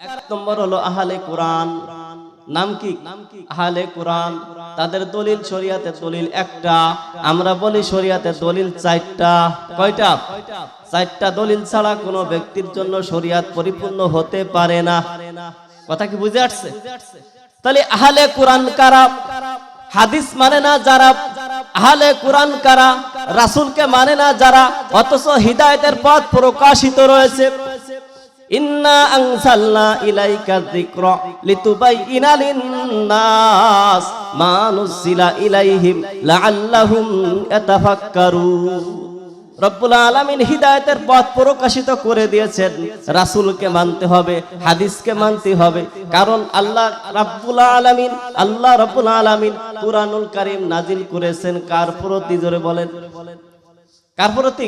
এক নম্বর হলো আহলে কোরআন। নাম কি? কোরআন। তাদের দলিল শরিয়াতে দলিল একটা। আমরা বলি শরিয়াতে দলিল চারটা। কয়টা? চারটা দলিল ছাড়া কোনো ব্যক্তির জন্য শরিয়াত পরিপূর্ণ হতে পারে না। কথা কি বুঝে আসছে? তাহলে আহলে কোরআন কারা? হাদিস মানে না যারা? আহলে কোরআন কারা? রাসূলকে মানে না যারা? অথচ হিদায়েতের পথ প্রকাশিত রয়েছে। ইন্না ইলাইকা যিকরা লিন-নাস মা নুজিলা ইলাইহিম লাআল্লাহুম ইয়াতাফাক্কারুন। রব্বুল আলামিন হিদায়েতের পথ প্রকাশিত করে দিয়েছেন। রাসূলকে মানতে হবে, হাদিসকে মানতে হবে। কারণ আল্লাহ রাব্বুল আলামিন, আল্লাহ রাব্বুল আলামিন কুরআনুল কারীম নাজিল করেছেন। কার প্রতি? জোরে বলেন। কার প্রতি?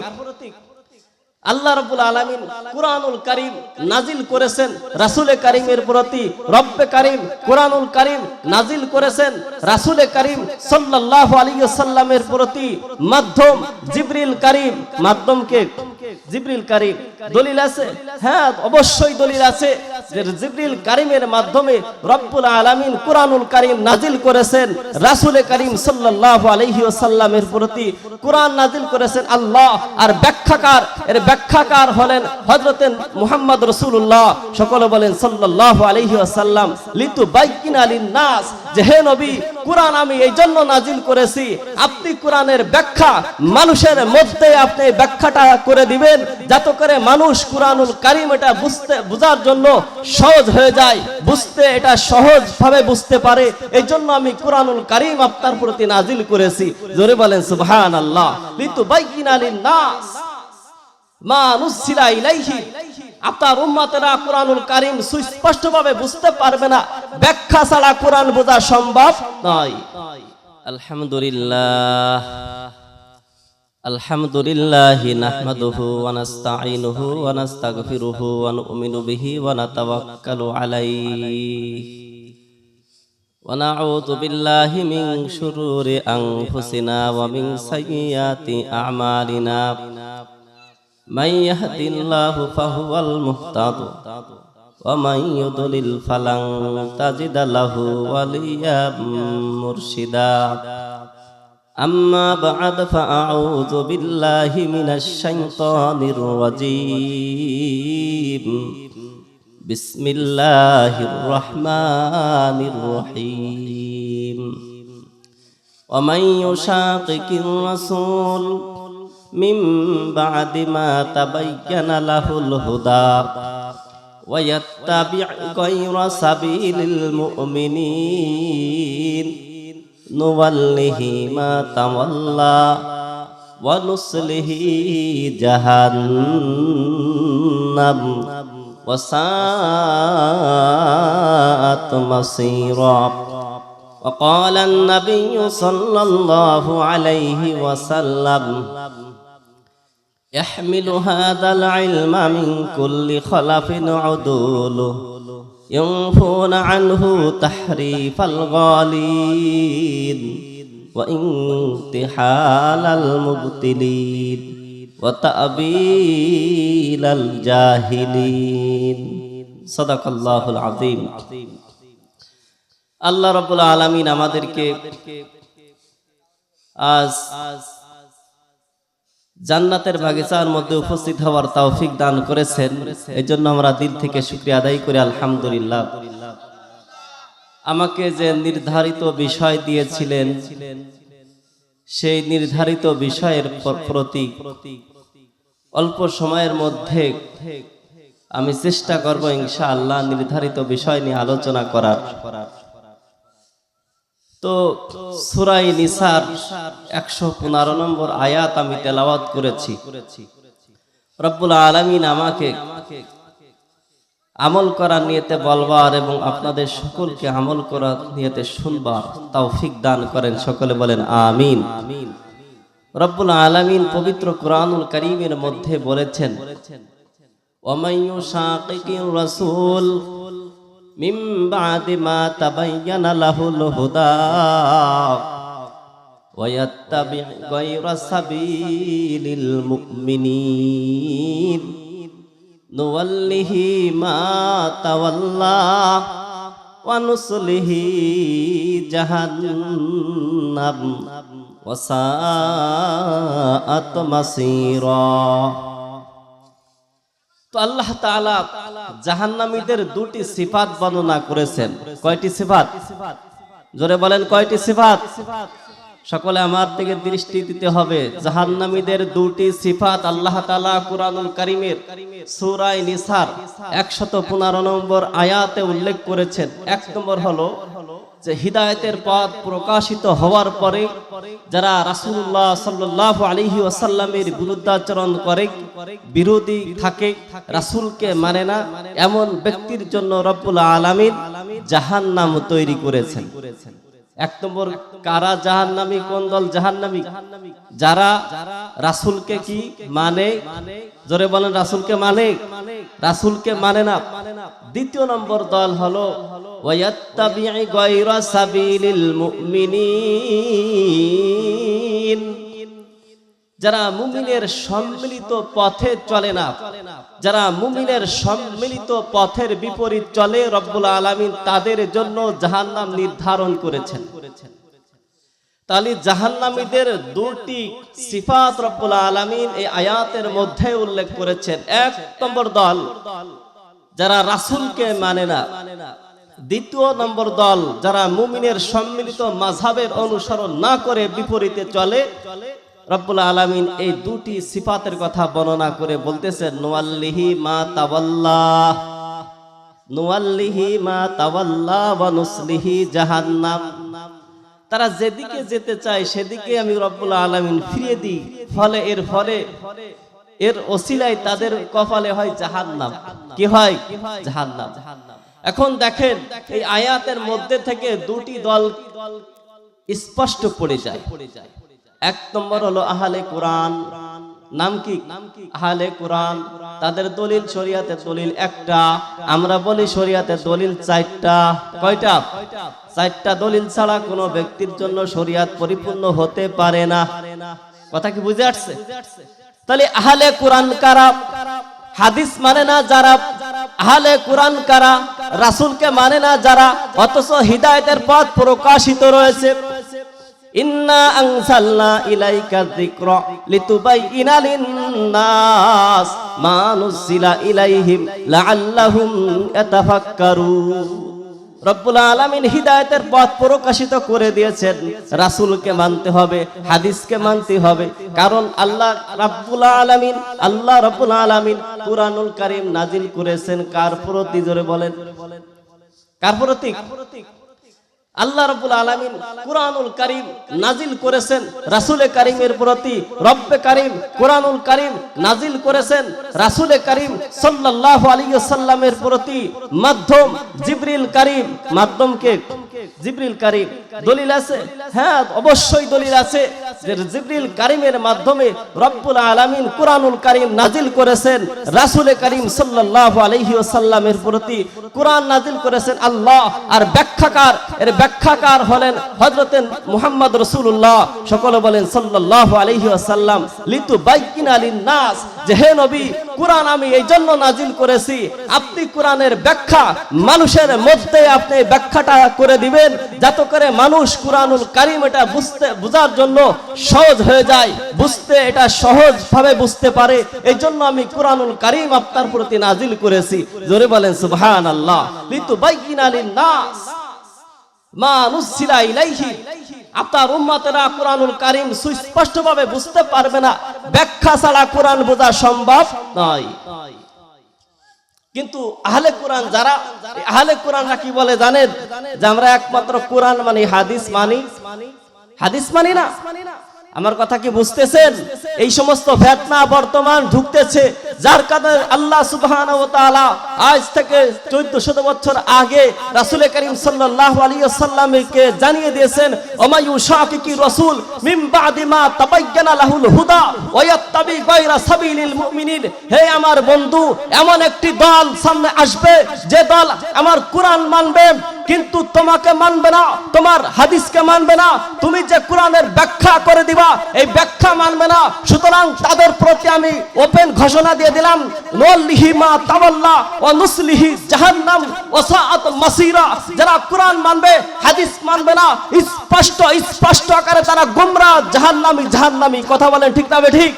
আল্লাহ রবুল আলমিন কুরআনুল করিম নাজিল করেছেন, রাসুলে করিমের প্রতি রব্বে করিম কোরআনুল করিম নাজিল করেছেন, রাসুলে করিম সাল্লাহ আলী সাল্লামের প্রতি মাধ্যম জিবরিল করিম মাধ্যমকে জিবরিল কারীম। দলিল আছে? হ্যাঁ অবশ্যই দলিল আছে যে জিবরিল কারীমের মাধ্যমে রব্বুল আলামিন কুরআনুল কারীম নাজিল করেছেন। রাসূলে কারীম সাল্লাল্লাহু আলাইহি ওয়াসাল্লামের প্রতি কুরআন নাজিল করেছেন আল্লাহ। আর ব্যাখ্যাকার, এর ব্যাখ্যাকার হলেন হযরত মুহাম্মদ রাসূলুল্লাহ। সকলে বলেন সাল্লাল্লাহু আলাইহি ওয়াসাল্লাম লিতু বাইকিনা লিন-নাস যে হে নবী, কুরআন আমি এই জন্য নাজিল করেছি। আপনি কুরআনের ব্যাখ্যা মানুষের মধ্যে আপনি ব্যাখ্যাটা করে দিবেন, যাতে করে মানুষ কুরআনুল কারীম এটা বুঝতে, বোঝার জন্য সহজ হয়ে যায়, বুঝতে এটা সহজ ভাবে বুঝতে পারে। এই জন্য আমি কুরআনুল কারীম আপনার প্রতি নাজিল করেছি। জোরে বলেন, সুবহানাল্লাহ। লিন-নাস। মা নুসিলা ইলাইহি আপনার উম্মতেরা কোরআনুল কারীম সুস্পষ্টভাবে বুঝতে পারবে না ব্যাখ্যা ছাড়া কোরআন বোঝা সম্ভব নয় আলহামদুলিল্লাহ আলহামদুলিল্লাহ নাহমাদুহু ওয়া নাস্তাঈনুহু ওয়া নাস্তাগফিরুহু ওয়া নু'মিনু বিহি ওয়া নাতাওয়াক্কালু আলাইহি ونعوذ بالله من شرور أنفسنا ومن سيئات أعمالنا من يهد الله فهو المهتد ومن يضلل فلن تجد له وليا مرشدا أما بعد فأعوذ بالله من الشيطان الرجيم بسم الله الرحمن الرحيم ومن يشاقق الرسول من بعد ما تبين له الهدى ويتبع غير سبيل المؤمنين نوله ما تولى ونصله جهنم وساءت مصيرا وقال النبي صلى الله عليه وسلم يحمل هذا العلم من كل خلف عدول ينفون عنه تحريف الغالين وانتحال المبتلين وتأبيل الجاهلين صدق الله العظيم আল্লাহ রব্বুল আলমিন আমাদেরকে আজ জান্নাতের বাগিচার মধ্যে উপস্থিত হওয়ার তৌফিক দান করেছেন। এই জন্য আমরা দিল থেকে শুক্রিয়া আদায় করি, আলহামদুলিল্লাহ। আমাকে যে নির্ধারিত বিষয় দিয়েছিলেন, সেই নির্ধারিত বিষয়ের প্রতি অল্প সময়ের মধ্যে আমি চেষ্টা করব ইনশা আল্লাহ নির্ধারিত বিষয় নিয়ে আলোচনা করার। তো সুরাই নিসার একশো পনেরো নম্বর আয়াত আমি তেলাওয়াত করেছি। রব্বুল আলমিন আমাকে আমল করার নিয়েতে বলবার এবং আপনাদের সকলকে আমল করার নিয়েতে শুনবার তৌফিক দান করেন। সকলে বলেন আমিন। রব্বুল আলমিন পবিত্র কোরআনুল করিমের মধ্যে বলেছেন ওমাইয়ু শাকিকির রাসূল মিন বাদি মা তাবায়্যানা লাহুল হুদা ويتبع غير سبيل المؤمنين নুওয়াল্লিহি মা তাওয়াল্লা ওয়া নুসলিহি জাহান্নাম ওয়া সাআত মাসীরা তো আল্লাহ তাআলা জাহান্নামীদের দুটি সিফাত বর্ণনা করেছেন। কয়টি সিফাত? জোরে বলেন, কয়টি সিফাত? সকলে আমার থেকে দৃষ্টি দিতে হবে। জাহান্নামীদের দুটি সিফাত আল্লাহ তাআলা কুরআনুল কারীমের সূরা নিসার 115 নম্বর আয়াতে উল্লেখ করেছেন। এক নম্বর হলো যে হিদায়তের পথ প্রকাশিত হওয়ার পরে যারা রাসুল্লাহ সাল্লাহ আলহি ওয়াসাল্লামের বিরুদ্ধাচরণ করে, বিরোধী থাকে, রাসুলকে মানে না, এমন ব্যক্তির জন্য রব্বুল জাহান জাহান্নাম তৈরি করেছেন। এক নম্বর, কারা জাহান নামি কোন দল জাহান নামি যারা রাসূলকে কি মানে? জোরে বলেন, রাসূলকে মানে? রাসূলকে মানে না। দ্বিতীয় নম্বর দল হলো ওয়ায়াত্তাবি'i গায়রা সাবিলিল মুমিনিন। যারা মুমিনের সম্মিলিত পথে চলে না, যারা মুমিনের সম্মিলিত পথের বিপরীত চলে রব্বুল আলামিন, তাদের জন্য জাহান্নাম নির্ধারণ করেছেন। তাহলে জাহান্নামীদের দুটি সিফাত রব্বুল আলামিন এই আয়াতের মধ্যে উল্লেখ করেছেন। এক নম্বর দল, যারা রাসুলকে মানে না। দ্বিতীয় নম্বর দল, যারা মুমিনের সম্মিলিত মাঝহাবের অনুসরণ না করে বিপরীতে চলে রব্বুল আলামিন এই দুটি সিফাতের কথা বর্ণনা করে বলতেছেন নোয়াল্লিহি মা তাওয়াল্লা নোয়াল্লিহি মা জাহান্নাম। তারা যেদিকে যেতে চায় সেদিকে আমি রব্বুল আলামিন ফিরিয়ে দিই, ফলে এর ফলে এর ওসিলায় তাদের কপালে হয় জাহান্নাম। কি হয়? জাহান্নাম। এখন দেখেন, এই আয়াতের মধ্যে থেকে দুটি দল স্পষ্ট পড়ে যায়। এক নম্বর হলো আহলে কোরআন। নাম কি? আহলে কোরআন। তাদের দলিল শরিয়াতে দলিল একটা, আমরা বলি শরিয়াতে দলিল চারটা। কয়টা? চারটা দলিল ছাড়া কোনো ব্যক্তির জন্য শরিয়াত পরিপূর্ণ হতে পারে না। কথা কি বুঝে আসছে? তাহলে আহলে কোরআন কারা? হাদিস মানে না যারা? আহলে কোরআন কারা? রাসূলকে মানে না যারা? অথচ হিদায়েতের পথ প্রকাশিত রয়েছে। ইন্না ইলাইকা যিকরা লিন-নাস মা ইলাইহিম লাআল্লাহুম ইয়াতাফাক্কারুন। রব্বুল হিদায়েতের পথ প্রকাশিত করে দিয়েছেন। রাসূলকে মানতে হবে, হাদিসকে মানতে হবে। কারণ আল্লাহ রাব্বুল আলামিন, আল্লাহ রাব্বুল আলামিন কুরআনুল কারীম নাজিল করেছেন। কার প্রতি? জোরে বলেন। কার প্রতি? আল্লাহ রবুল আলমিন কুরআনুল করিম নাজিল করেছেন, রাসুলে করিমের প্রতি রব্বে করিম কুরআনুল করিম নাজিল করেছেন, রাসুলে করিম সাল্লাহ আলী সাল্লামের প্রতি মাধ্যম জিবরিল করিম মাধ্যমকে জিবরিল কারীম। দলিল আছে? হ্যাঁ অবশ্যই দলিল আছে যে জিবরিল কারীমের মাধ্যমে রব্বুল আলামিন কুরআনুল কারীম নাজিল করেছেন। রাসূলে কারীম সাল্লাল্লাহু আলাইহি প্রতি কুরআন নাজিল করেছেন আল্লাহ। আর ব্যাখ্যাকার, এর ব্যাখ্যাকার হলেন হযরতেন মুহাম্মদ রাসূলুল্লাহ। সকলে বলেন সাল্লাল্লাহু আলাইহি লিতু বাইকিনা লিন-নাস যে হে নবী, কুরআন আমি এই জন্য নাজিল করেছি। আপনি কুরআনের ব্যাখ্যা মানুষের মধ্যে আপনি ব্যাখ্যাটা করে দিবেন, যাতে করে মানুষ কুরআনুল কারীম এটা বুঝতে, বোঝার জন্য সহজ হয়ে যায়, বুঝতে এটা সহজ ভাবে বুঝতে পারে। এই জন্য আমি কুরআনুল কারীম আপনার প্রতি নাজিল করেছি। জোরে বলেন, সুবহানাল্লাহ। লিতু বাইকিনা লিন-নাস। মা নুসিলা ইলাইহি আপনার উম্মাতেরা কোরআনুল কারীম বুঝতে পারবে না, ব্যাখ্যা ছাড়া কোরআন বোঝা সম্ভব নয়। কিন্তু আহলে কোরআন যারা আহলে কোরআনরা কি বলে জানেন? যে আমরা একমাত্র কোরআন মানি, হাদিস মানি। হাদিস মানি না। আমার কথা কি বুঝতেছেন? এই সমস্ত ফেতনা বর্তমান ঢুকতেছে, যার কারণে আল্লাহ সুবহানাহু ওয়া তাআলা আজ থেকে 1400 বছর আগে রাসূল করিম সাল্লাল্লাহু জানিয়ে দিয়েছেন ওমায়ু শাকিকি রাসূল? মিন বাদি মা লাহুল হুদা, ওয়া ইয়াত্তাবি গায়রা সাবিলিল মুমিনিন। হে আমার বন্ধু, এমন একটি দল সামনে আসবে, যে দল আমার কোরআন মানবে কিন্তু তোমাকে মানবে না, তোমার হাদিসকে মানবে না, তুমি যে কোরআনের ব্যাখ্যা করে দিবা, এই ব্যাখ্যা মানবে না। সুতরাং তাদের প্রতি আমি ওপেন ঘোষণা দিয়ে দিলাম নল্লিহি মা ও নুসলিহি জাহান্নাম ও সাআত মাসিরা। যারা কোরআন মানবে, হাদিস মানবে না, স্পষ্ট স্পষ্ট আকারে তারা গোমরা, জাহান্নামী জাহান্নামী। কথা বলেন ঠিক না ঠিক?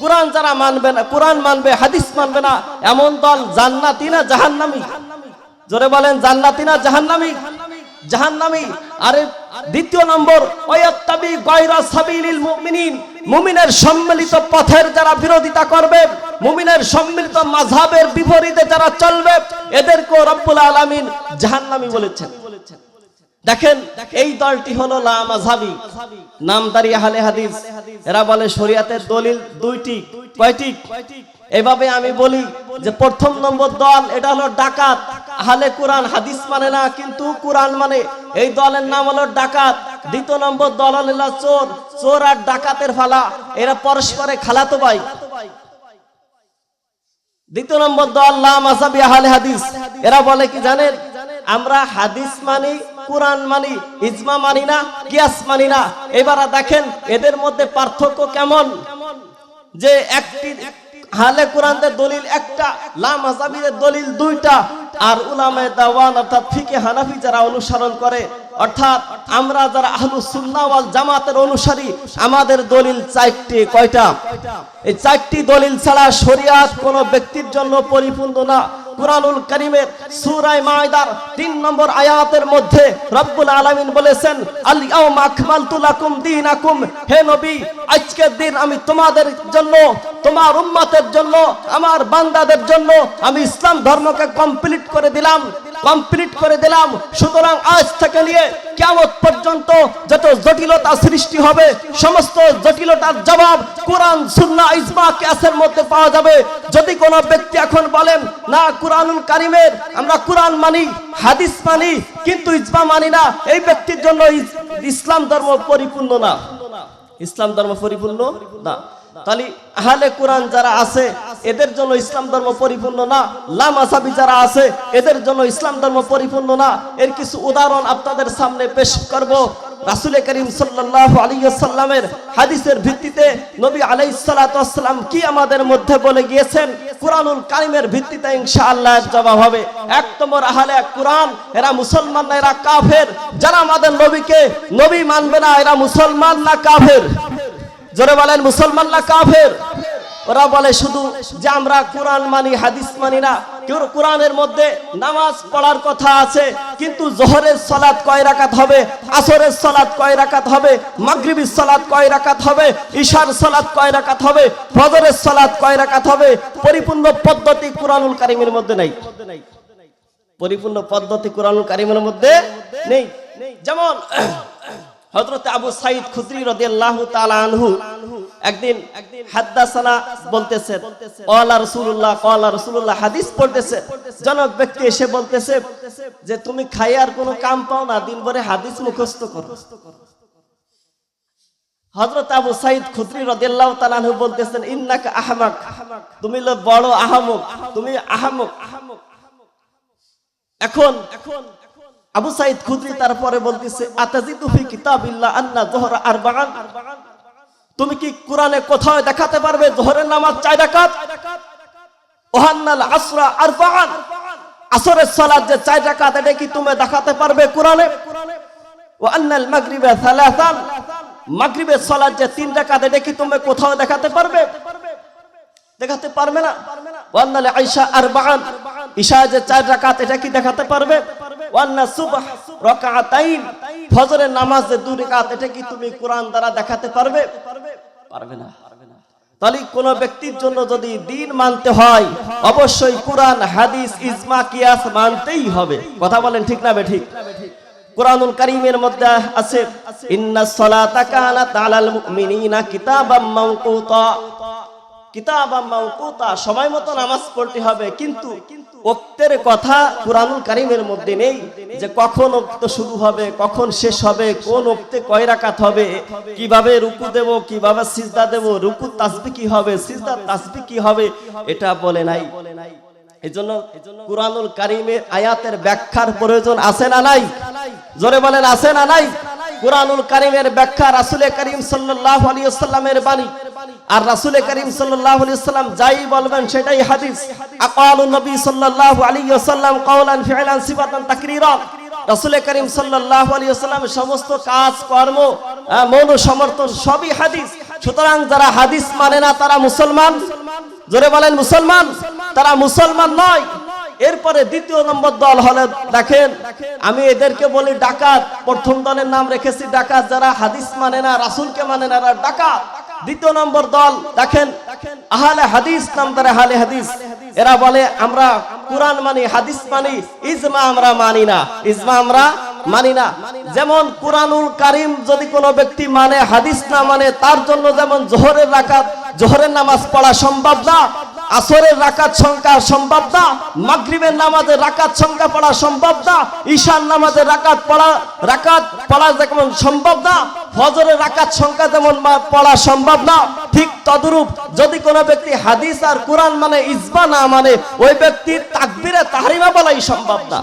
কোরআন যারা মানবে না, কোরআন মানবে, হাদিস মানবে না, এমন দল জান্নাতি না জাহান্নামী? জোরে বলেন, জান্নাতি না জাহান্নামী? জাহান্নামী। আরে, দ্বিতীয় নম্বর, ওয়াত্তাবি গায়রা সাবিলিল মুমিনিন। মুমিনের সম্মিলিত পথের যারা বিরোধিতা করবে, মুমিনের সম্মিলিত মাযহাবের বিপরীতে যারা চলবে এদেরকে রব্বুল আলামিন জাহান্নামী বলেছেন। দেখেন, এই দলটি হলো লা মাযহাবি নামদারি আহলে হাদিস, এরা বলে শরীয়তের দলিল দুইটি, কয়টি? এভাবে আমি বলি যে প্রথম নম্বর দল, এটা হলো ডাকাত। আহলে কোরআন হাদিস মানে না, কিন্তু কোরআন মানে এই দলের নাম হলো ডাকাত। দ্বিতীয় নম্বর দল হলো চোর। চোর আর ডাকাতের ফালা, এরা পরস্পরে খালাতো ভাই। দ্বিতীয় নম্বর দল লা মাসাবি আহলে হাদিস। এরা বলে কি জানেন? আমরা হাদিস মানি, কোরআন মানি, ইজমা মানি না, কিয়াস মানি না। এবার দেখেন, এদের মধ্যে পার্থক্য কেমন? যে একটি হালে কোরআনদের দলিল একটা, লাম মাসাবিদের দলিল দুইটা, আর উলামে দাওয়ান অর্থাৎ ফিকে হানাফি যারা অনুসরণ করে, অর্থাৎ আমরা যারা আহলু সুন্নাহ ওয়াল জামাতের অনুসারী, আমাদের দলিল চারটি, কয়টা? এই চারটি দলিল ছাড়া শরিয়াত কোনো ব্যক্তির জন্য পরিপূর্ণ না। কুরআনুল কারীমের সূরা মায়দার 3 নম্বর আয়াতের মধ্যে রব্বুল আলামিন বলেছেন, আল ইয়াউমা আকমালতু লাকুম দীনাকুম। হে নবী, আজকের দিন আমি তোমাদের জন্য, তোমার উম্মতের জন্য, আমার বান্দাদের জন্য আমি ইসলাম ধর্মকে কমপ্লিট করে দিলাম। কমপ্লিট করে দিলাম। সুতরাং আজ থেকে নিয়ে কিয়ামত পর্যন্ত যত জটিলতা সৃষ্টি হবে, সমস্ত জটিলতার জবাব কোরআন, সুন্নাহ, ইজমা, কিয়াসের মধ্যে পাওয়া যাবে। যদি কোনো ব্যক্তি এখন বলেন, না, কোরআনুল কারিমের আমরা কোরআন মানি, হাদিস মানি, কিন্তু ইজমা মানি না, এই ব্যক্তির জন্য ইসলাম ধর্ম পরিপূর্ণ না। ইসলাম ধর্ম পরিপূর্ণ না। তাহলে আহলে কোরআন যারা আছে, এদের জন্য ইসলাম ধর্ম পরিপূর্ণ না? লামাসাবি যারা আছে, এদের জন্য ইসলাম ধর্ম পরিপূর্ণ না? এর কিছু উদাহরণ আপনাদের সামনে পেশ করব। রাসুল করিম সাল্লাল্লাহু আলাইহি সাল্লামের হাদিসের ভিত্তিতে নবী আলাইহিস সালাতু ওয়াসসালাম কি আমাদের মধ্যে বলে গিয়েছেন? কোরআনুল কারিমের ভিত্তিতে ইনশাআল্লাহ জবাব হবে। এক নম্বর আহলে কোরআন, এরা মুসলমান না, এরা কাফের। যারা আমাদের নবীকে নবী মানবে না, এরা মুসলমান না, কাফের। জোরে বলেন, মুসলমান না কাফের? ওরা বলে শুধু যে আমরা কোরআন মানি, হাদিস মানি না। কেউ কোরআনের মধ্যে নামাজ পড়ার কথা আছে, কিন্তু জোহরের সালাত কয় রাকাত হবে? আসরের সালাত কয় রাকাত হবে? মাগরিবির সালাত কয় রাকাত হবে? ঈশার সালাত কয় রাকাত হবে? ফজরের সালাত কয় রাকাত হবে? পরিপূর্ণ পদ্ধতি কোরআনুল কারিমের মধ্যে নাই। পরিপূর্ণ পদ্ধতি কোরআনুল কারিমের মধ্যে নেই। যেমন হযরত আবু সাইদ রাদিয়াল্লাহু তাআলা আনহু একদিন হাদ্দাসানা বলতেছেন ক্বালা রাসূলুল্লাহ ক্বালা রাসূলুল্লাহ। হাদিস পড়তেছে। জনক ব্যক্তি এসে বলতেছে যে, তুমি খাই আর কোনো কাম পাও না দিন ভরে হাদিস মুখস্থ করো। হযরত আবু সাইদ খুদরি রাদিয়াল্লাহু তাআলা বলতেছেন, ইন্নাকা আহমাক, তুমি বড় আহমক, তুমি আহমক। এখন এখন আবু সাইদ খুদরি তারপরে বলতেছে, আতাজিদু ফি কিতাবিল্লাহ আন্না যোহরা আরবাআন তুমি কি কোরআনে কোথাও দেখাতে পারবে যোহরের নামাজ চার রাকাত? ওহান্নাল আসরা আরবাআন আসরের সালাত যে চার রাকাত, এটা কি তুমি দেখাতে পারবে কোরআনে? ও আন্নাল মাগরিবা সালাসান মাগরিবের সালাত যে তিন রাকাত, এটা কি তুমি কোথাও দেখাতে পারবে? দেখাতে পারবে না? ওয়ান্নাল আয়েশা আরবাআন ঈশা যে চার রাকাত, এটা কি দেখাতে পারবে? দিন মানতে হয়, অবশ্যই কোরআন, হাদিস, ইজমা, কিয়াস মানতেই হবে। কথা বলেন ঠিক না বে ঠিক কোরআনুল কারীমের মধ্যে আছে ইন্নাস মাওকুতা, সময় মতো নামাজ পড়তে হবে। কিন্তু ওক্তের কথা কোরআনুল কারীমের মধ্যে নেই যে কখন ওক্ত শুরু হবে, কখন শেষ হবে, কোন ওক্তে কয় রাকাত হবে, কীভাবে রুকু দেব, কীভাবে সিজদা দেব রুকু কি হবে সিজদা কি হবে, এটা বলে নাই। এজন্য আয়াতের ব্যাখ্যার প্রয়োজন আছে না নাই? জোরে বলেন, আছে না নাই? কুরআনুল কারীমের ব্যাখ্যা রাসূলের করিম সাল্লাল্লাহু আলাইহি বাণী। আর রাসূল করিম সাল্লাম যাই বলবেন সেটাই হাদিস। রাসূল করিম সমস্ত কাজ, কর্ম সমর্থন সবই হাদিস। সুতরাং যারা হাদিস মানে না, তারা মুসলমান। জোরে বলেন মুসলমান। তারা মুসলমান নয়। এরপরে দ্বিতীয় নম্বর দল হলে, দেখেন, আমি এদেরকে বলি ডাকাত। প্রথম দলের নাম রেখেছি ডাকাত। যারা হাদিস মানে না, রাসূলকে মানে না ডাকাত। দ্বিতীয় নম্বর দল, দেখেন, আহলে হাদিস নাম তারা আহলে হাদিস, এরা বলে, আমরা কোরআন মানি, হাদিস মানি, ইজমা আমরা মানি না, ইজমা আমরা মানি না। যেমন কোরআনুল কারিম যদি কোনো ব্যক্তি মানে হাদিস না মানে তার জন্য যেমন জোহরের রাকাত, জোহরের নামাজ পড়া সম্ভব না আসরের রাকাত সংখ্যা সম্ভব না, মাগরিবের নামাজের রাকাত সংখ্যা পড়া সম্ভব না ঈশান নামাজের রাকাত পড়া রাকাত পড়া যেমন সম্ভব না, ফজরের রাকাত সংখ্যা যেমন পড়া সম্ভব না, ঠিক তদরূপ যদি কোনো ব্যক্তি হাদিস আর কোরআন মানে ইজবা না মানে ওই ব্যক্তির তাকবিরে তাহারিমা বলাই সম্ভব না।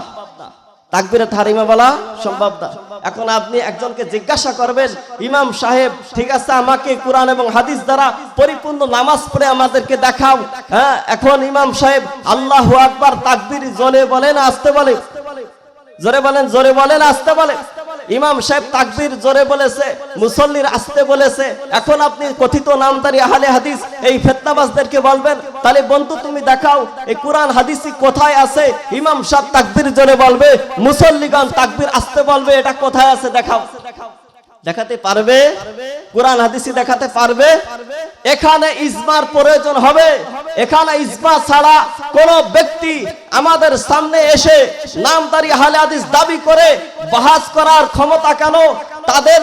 তাকবিরে তাহরিমা বলা সম্ভব না। এখন আপনি একজনকে জিজ্ঞাসা করবেন, ইমাম সাহেব, ঠিক আছে, আমাকে কোরআন এবং হাদিস দ্বারা পরিপূর্ণ নামাজ পড়ে আমাদেরকে দেখাও। হ্যাঁ এখন ইমাম সাহেব, আল্লাহ আকবার, তাকবির জোরে বলেন, আসতে বলে জোরে বলেন জোরে বলেন, আসতে বলে ইমাম সাহেব তাকবির জোরে বলেছে, মুসল্লির আসতে বলেছে। এখন আপনি কথিত নামদারি আহলে হাদিস এই ফেতনাবাজদেরকে বলবেন, তাহলে বন্ধু তুমি দেখাও, এই কোরআন হাদিসি কোথায় আছে? ইমাম সাহেব তাকবির জোরে বলবে, মুসল্লিগণ তাকবির আসতে বলবে, এটা কোথায় আছে দেখাও দেখাও। দেখাতে পারবে? কোরআন হাদিসি দেখাতে পারবে? এখানে ইজমার প্রয়োজন হবে। এখানে ইজমা ছাড়া কোন ব্যক্তি আমাদের সামনে এসে নামদারি হালে হাদিস দাবি করে বাহাজ করার ক্ষমতা কেন? তাদের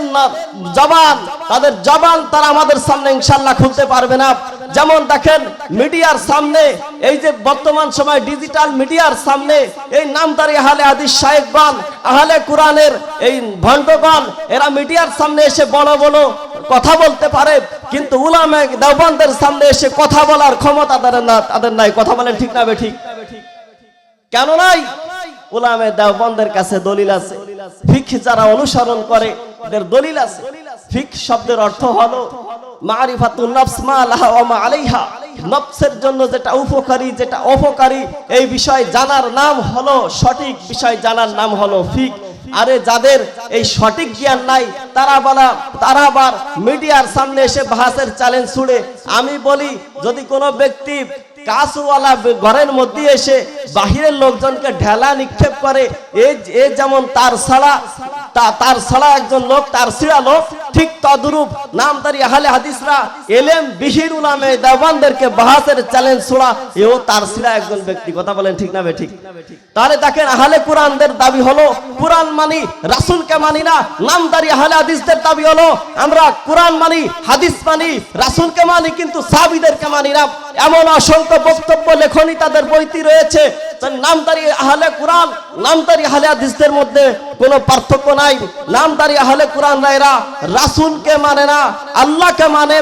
জবান তাদের জবান তারা আমাদের সামনে ইনশাল্লাহ খুলতে পারবে না। যেমন দেখেন মিডিয়ার সামনে, এই যে বর্তমান সময় ডিজিটাল মিডিয়ার সামনে, এই নামদারি আহলে হাদিস সাহেবগণ আহলে কোরআনের এই ভণ্ডগণ, এরা মিডিয়ার সামনে এসে বড় বড় কথা বলতে পারে, কিন্তু উলামে দেওবন্দের সামনে এসে কথা বলার ক্ষমতা তাদের না, তাদের নাই। কথা বলেন ঠিক না বে ঠিক? কেন নাই? উলামে দেওবন্দের কাছে দলিল আছে। ফিক যারা অনুসরণ করে, এদের দলিল আছে। ফিক শব্দের অর্থ হলো, মারিফাতুন নফস মা লাহা ওয়া মা আলাইহা। নফসের জন্য যেটা উপকারী, যেটা অপকারী, এই বিষয় জানার নাম হলো সঠিক বিষয় জানার নাম হলো ফিক আরে যাদের এই সঠিক জ্ঞান নাই, তারা বলা, তারা আবার মিডিয়ার সামনে এসে বাহাসের চ্যালেঞ্জ ছুড়ে। আমি বলি, যদি কোনো ব্যক্তি কাসওয়ালা ঘরের মধ্যে এসে বাহিরের লোকজনকে ঢেলা নিক্ষেপ করে। এ যেমন তার ছাড়া তার ছাড়া একজন লোক, তার সিরা লোক, ঠিক তদরূপ নামদারি আহলে হাদিসরা এলেম বিহির উলামে দেওয়ানদেরকে বাহাসের চ্যালেঞ্জ ছোড়া, এও তার সিরা একজন ব্যক্তি। কথা বলেন ঠিক না ঠিক তাহলে দেখেন আহলে কোরআনদের দাবি হলো, কোরআন মানি, রাসূলকে মানি না, নামদারি আহলে হাদিসদের দাবি হলো, আমরা কোরআন মানি, হাদিস মানি, রাসূলকে মানি, কিন্তু সাহাবীদেরকে মানি না। এমন অসংখ্য বক্তব্য, লেখনী তাদের বইতে রয়েছে। নামদারি আহলে কোরআন, নামদারি আহলে হাদিসদের মধ্যে কোনো পার্থক্য নাই। মানে মানে।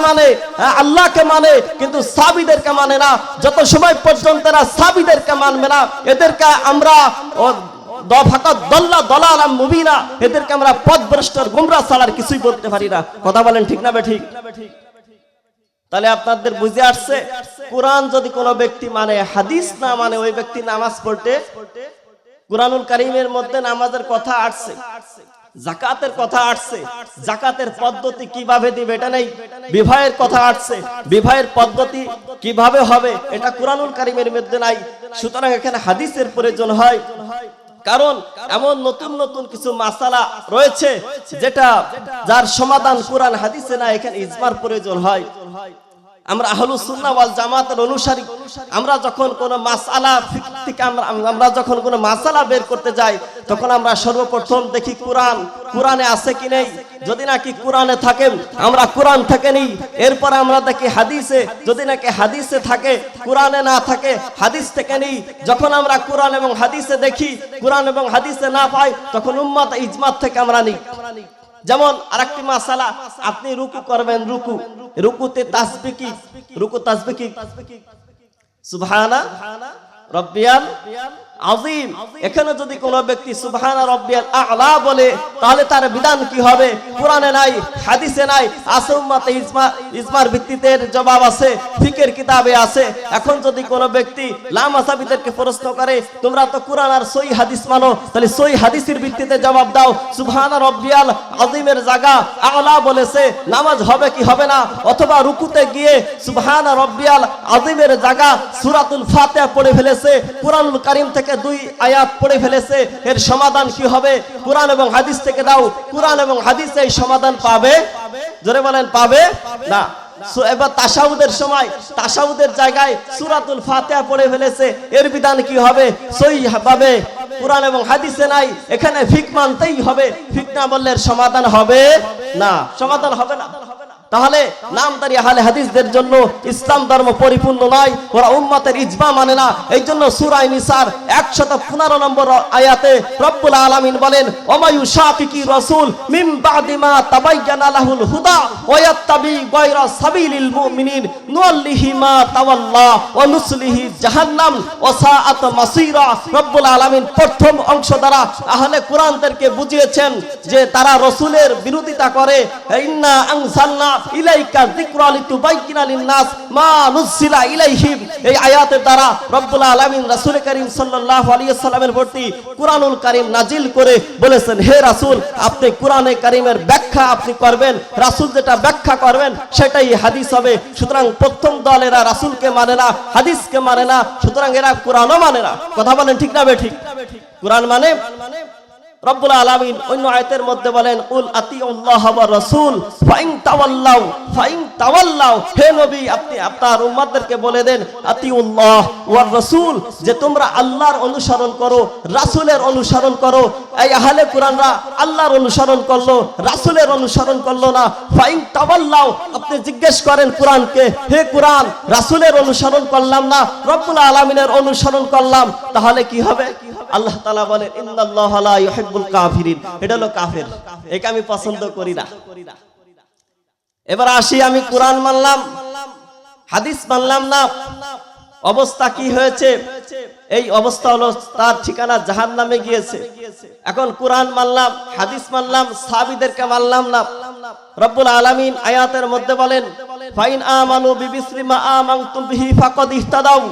মানে হ্যাঁ, সাবিদেরকে মানে না। যত সময় পর্যন্ত এরা সাবিদেরকে মানবে না এদেরকে আমরা এদেরকে আমরা পথভ্রষ্টর গুমরা ছাড়ার কিছুই বলতে পারি না। কথা বলেন ঠিক না বে ঠিক? তাহলে আপনাদের বুঝে আসছে, কোরআন যদি কোনো ব্যক্তি মানে হাদিস না মানে ওই ব্যক্তি নামাজ পড়তে, কোরআনুল কারিমের মধ্যে নামাজের কথা আসছে জাকাতের কথা আসছে জাকাতের পদ্ধতি কীভাবে দিবে এটা নেই, বিবাহের কথা আসছে, বিবাহের পদ্ধতি কীভাবে হবে এটা কোরআনুল কারিমের মধ্যে নাই, সুতরাং এখানে হাদিসের প্রয়োজন হয়, কারণ এমন নতুন নতুন কিছু মাসালা রয়েছে, যেটা যার সমাধান কোরআন হাদিসে না, এখানে ইজমার প্রয়োজন হয়। আমরা আহলু সুন্না ওয়াল জামাতের অনুসারী, আমরা যখন কোনো মাসালা থেকে আমরা আমরা যখন কোনো মাসালা বের করতে যাই, তখন আমরা সর্বপ্রথম দেখি কোরআন, কোরআনে আছে কি নেই? যদি নাকি কোরআনে থাকে, আমরা কোরআন থেকে নিই। এরপর আমরা দেখি হাদিসে, যদি নাকি হাদিসে থাকে, কোরআনে না থাকে, হাদিস থেকে নিই। যখন আমরা কোরআন এবং হাদিসে দেখি, কোরআন এবং হাদিসে না পাই, তখন উম্মাত ইজমাত থেকে আমরা নিই। যেমন আরেকটি মাসালা, আপনি রুকু করবেন, রুকু। রুকুতে তাসবি কি রুকু তাসবি কি সুবহানা রব্বিয়াল আজিম এখানে যদি কোনো ব্যক্তি সুবহান রব্বিয়াল আ'লা বলে তাহলে তার বিধান কি হবে? কোরআনে নাই হাদিসে নাই আছে উম্মাতে ইজমা ইজমার ভিত্তিতে জবাব আছে ফিকের কিতাবে আছে। এখন যদি কোনো ব্যক্তি লামা সাবিদেরকে প্রশ্ন করে তোমরা তো কোরআন আর সই হাদিস মানো তাহলে সই হাদিসের ভিত্তিতে জবাব দাও সুবহান রব্বিয়াল আজিমের জায়গা আ'লা বলেছে নামাজ হবে কি হবে না? অথবা রুকুতে গিয়ে সুবহান রব্বিয়াল আজিমের জায়গা সূরাতুল ফাতিহা পড়ে ফেলেছে কোরআনুল কারীম থেকে দুই আয়াত পড়ে ফেলেছে, এর সমাধান কি হবে? কোরআন এবং হাদিস থেকে দাও। কোরআন এবং হাদিসে এই সমাধান পাবে? জোরে বলেন, পাবে? না। বিধান কি হবে? এবং হাদিসে নাই, এখানে ফিক মানতেই হবে। ফিক সমাধান হবে না। সমাধান হবে না। তাহলে নামদারি আহলে হাদিসদের জন্য ইসলাম ধর্ম পরিপূর্ণ নয়, ওরা উম্মতের ইজমা মানে না। এই জন্য সূরা নিসার 115 নম্বর আয়াতে রব্বুল আলামিন বলেন ওমায়ু শাকিকি রাসূল বাদি মা তাবায়্যানা লাহুল হুদা গায়রা সাবিলিল মুমিনিন। মা তাওয়াল্লা ওয়া নুসলিহি জাহান্নাম ওয়া সাআত রব্বুল প্রথম অংশ দ্বারা আহলে কোরআনদেরকে বুঝিয়েছেন যে তারা রসুলের বিরোধিতা করে। ইন্না আনসালনা ইলাইকা যিকরা লিন-নাস মা ইলাইহিম। এই আয়াতের দ্বারা রব্বুল আলামিন রাসূল সাল্লাল্লাহু আলাইহি সাল্লামের প্রতি কুরআনুল কারীম করে বলেছেন, হে রাসূল, আপনি কুরআনে কারীমের ব্যাখ্যা আপনি করবেন, রাসূল যেটা ব্যাখ্যা করবেন, সেটাই হাদিস হবে। সুতরাং প্রথম দল এরা রাসূলকে মানে না, হাদিসকে মানে না, সুতরাং এরা কোরআনও মানে না। কথা বলেন ঠিক না বে ঠিক? কোরআন মানে? রব্বুল অন্য মধ্যে বলেন ফাইন তাওয়াল্লাউ তাওয়াল্লাউ। হে নবী, আপনি আপনার বলে দেন রাসূল, যে তোমরা আল্লাহর অনুসরণ করো অনুসরণ করো। এই আহলে আল্লাহর অনুসরণ করল, রাসূলের অনুসরণ করল না। তাওয়াল্লাউ, আপনি জিজ্ঞেস করেন কোরআনকে, হে কোরআন, রাসূলের অনুসরণ করলাম না, রব্বুল আলামিনের অনুসরণ করলাম। তাহলে কি হবে? আল্লাহ তাআলা বলেন ইউহিব্বুল কাফিরিন। এটা হলো কাফের। একে আমি পছন্দ করি না। এবার আসি আমি কোরআন মানলাম, হাদিস মানলাম না। অবস্থা কি হয়েছে? এই অবস্থা হলো তার ঠিকানা জাহান নামে গিয়েছে। এখন কোরআন মানলাম, হাদিস মানলাম, সাহাবিদেরকে মানলাম না। রব্বুল আলামিন আয়াতের মধ্যে বলেন, ফাইন আমানু বিবিসরি মা আমানতুম বিহি ফাকাদ ইহতাদাউ।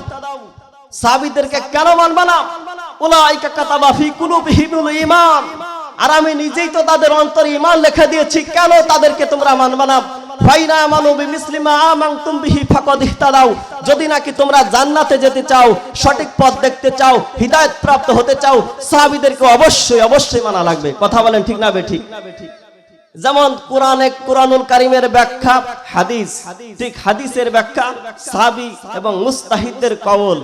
সাহাবিদেরকে কেন মানবা না? উলাইকা কাতাবা ফি কুলুবিহিমুল ঈমান। আর আমি নিজেই তো তাদের অন্তরে ঈমান লেখা দিয়েছি, কেন তাদেরকে তোমরা মানবা না? ফাইনা আমানু বিমিসলিমা আমানতুম বিহি ফাকাদ ইহতাদাউ। যদি নাকি তোমরা জান্নাতে যেতে চাও, সঠিক পথ দেখতে চাও হিদায়াত প্রাপ্ত হতে চাও, সাহাবীদেরকে অবশ্যই অবশ্যই মানা লাগবে। কথা বলেন ঠিক না বে ঠিক? যেমন কোরআনে কোরআনুল কারিমের ব্যাখ্যা, হাদিস, ঠিক হাদিসের ব্যাখ্যা, সাহাবি এবং মুস্তাহিদদের কওল।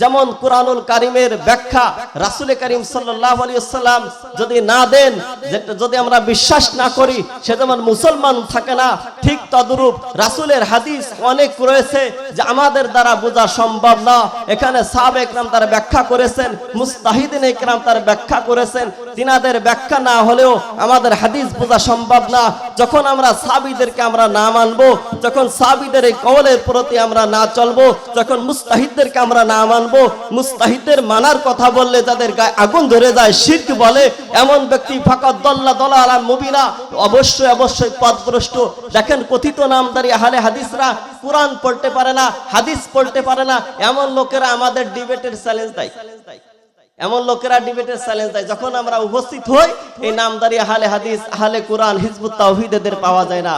যেমন কোরআনুল কারিমের ব্যাখ্যা, রাসূল করিম সাল্লাল্লাহু আলাইহি ওয়াসাল্লাম যদি না দেন যদি আমরা বিশ্বাস না করি, সে যেমন মুসলমান থাকে না, ঠিক তদ্রূপ রাসূলের হাদিস অনেক রয়েছে যে আমাদের দ্বারা বোঝা সম্ভব না। এখানে সাহাবে একরাম তার ব্যাখ্যা করেছেন, মুস্তাহিদিন একরাম তার ব্যাখ্যা করেছেন। তিনাদের ব্যাখ্যা না হলেও আমাদের হাদিস বোঝা সম্ভব না। যখন আমরা সাবিদেরকে আমরা না মানবো, যখন সাবিদের এই কওলের প্রতি আমরা না চলবো, যখন মুস্তাহিদদেরকে আমরা না মানবো মুস্তাহিদের মানার কথা বললে যাদের গায়ে আগুন ধরে যায়, শিরক বলে, এমন ব্যক্তি ফাঁকা দল্লা দলা আলা মুবিনা, অবশ্যই অবশ্যই পথভ্রষ্ট। দেখেন কথিত নামদারি আহলে হাদিসরা কোরআন পড়তে পারে না, হাদিস পড়তে পারে না, এমন লোকেরা আমাদের ডিবেটের চ্যালেঞ্জ দেয়। এমন লোকেরা ডিবেটের চ্যালেঞ্জ দেয়, যখন আমরা উপস্থিত হই, এই নামদারি আহলে হাদিস, আহলে কোরআন, হিজবুত তাওহীদ পাওয়া যায় না।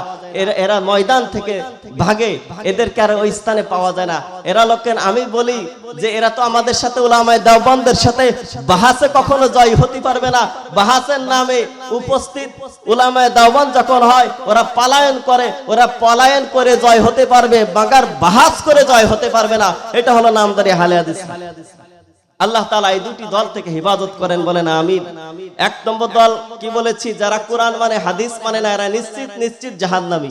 এরা ময়দান থেকে ভাগে, এদেরকে আর ওই স্থানে পাওয়া যায় না। এরা লোকের, আমি বলি যে এরা তো আমাদের সাথে উলামায়ে দেওবন্দের সাথে বাহাসে কখনো জয় হতে পারবে না। বাহাসের নামে উপস্থিত উলামায়ে দেওবন্দ যখন হয়, ওরা পালায়ন করে, ওরা পলায়ন করে জয় হতে পারবে, বাগার বাহাস করে জয় হতে পারবে না। এটা হলো নামদারি আহলে হাদিস। আল্লাহ তালা এই দুটি দল থেকে হিফাজত করেন বলে না আমি এক নম্বর দল, কি বলেছি, যারা কোরআন মানে হাদিস মানে না, এরা নিশ্চিত নিশ্চিত জাহান্নামী।